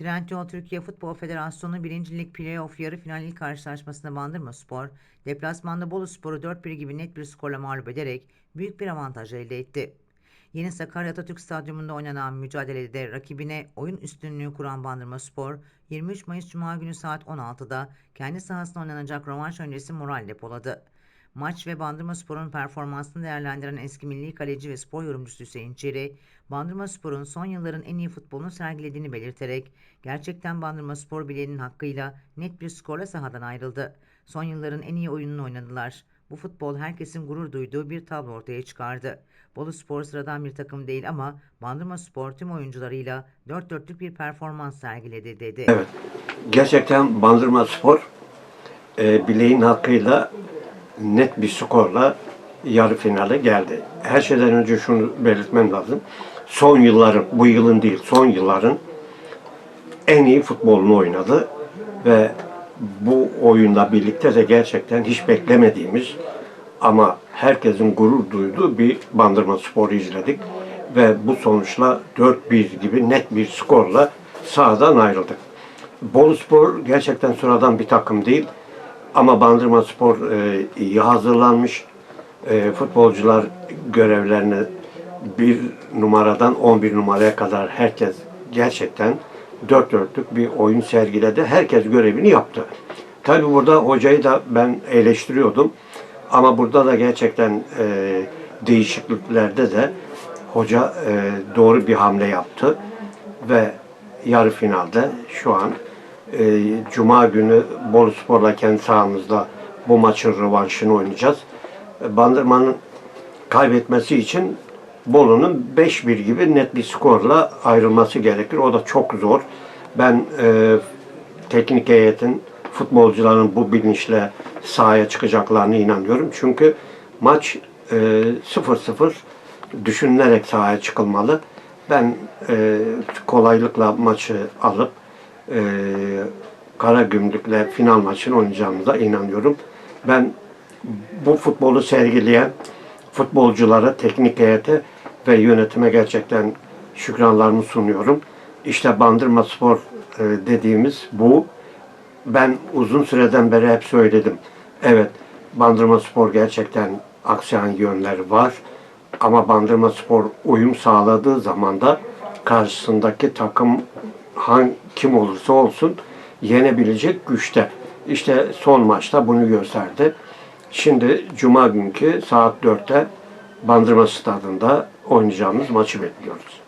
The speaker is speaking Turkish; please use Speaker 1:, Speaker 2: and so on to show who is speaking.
Speaker 1: Trendyol Türkiye Futbol Federasyonu 1. Lig Playoff yarı final ilk karşılaşmasında Bandırma Spor, deplasmanda Bolu Spor'u 4-1 gibi net bir skorla mağlup ederek büyük bir avantaj elde etti. Yeni Sakarya Atatürk Stadyumunda oynanan mücadelede rakibine oyun üstünlüğü kuran Bandırma Spor, 23 Mayıs Cuma günü saat 16'da kendi sahasında oynanacak rövanş öncesi moral depoladı. Maç ve Bandırma Spor'un performansını değerlendiren eski milli kaleci ve spor yorumcusu Hüseyin Çeri, Bandırma Spor'un son yılların en iyi futbolunu sergilediğini belirterek, gerçekten Bandırma Spor bileğinin hakkıyla net bir skorla sahadan ayrıldı. Son yılların en iyi oyununu oynadılar. Bu futbol herkesin gurur duyduğu bir tablo ortaya çıkardı. Bolu Spor sıradan bir takım değil ama Bandırma Spor tüm oyuncularıyla dört dörtlük bir performans sergiledi dedi.
Speaker 2: Evet. Gerçekten Bandırma Spor e, bileğin hakkıyla net bir skorla yarı finale geldi. Her şeyden önce şunu belirtmem lazım. Son yılların, bu yılın değil, son yılların en iyi futbolunu oynadı ve bu oyunla birlikte de gerçekten hiç beklemediğimiz ama herkesin gurur duyduğu bir Bandırma Spor'u izledik ve bu sonuçla 4-1 gibi net bir skorla sahadan ayrıldık. Bolu Spor gerçekten sıradan bir takım değil ama Bandırma Spor e, iyi hazırlanmış. E, futbolcular görevlerini bir numaradan 11 numaraya kadar herkes gerçekten dört dörtlük bir oyun sergiledi. Herkes görevini yaptı. Tabi burada hocayı da ben eleştiriyordum. Ama burada da gerçekten e, değişikliklerde de hoca e, doğru bir hamle yaptı. Ve yarı finalde şu an e, Cuma günü Bolu Spor'la kendi sahamızda bu maçın rövanşını oynayacağız. E, Bandırma'nın kaybetmesi için Bolu'nun 5-1 gibi net bir skorla ayrılması gerekir. O da çok zor. Ben e, teknik heyetin futbolcuların bu bilinçle sahaya çıkacaklarına inanıyorum. Çünkü maç e, 0-0 düşünülerek sahaya çıkılmalı. Ben e, kolaylıkla maçı alıp e, Karagümrük'le final maçını oynayacağımıza inanıyorum. Ben bu futbolu sergileyen futbolculara, teknik heyete ve yönetime gerçekten şükranlarımı sunuyorum. İşte Bandırma Spor e, dediğimiz bu. Ben uzun süreden beri hep söyledim. Evet, Bandırma Spor gerçekten aksayan yönleri var. Ama Bandırma Spor uyum sağladığı zaman da karşısındaki takım hangi, kim olursa olsun yenebilecek güçte. İşte son maçta bunu gösterdi. Şimdi Cuma günkü saat 4'te Bandırma Stadında oynayacağımız maçı bekliyoruz.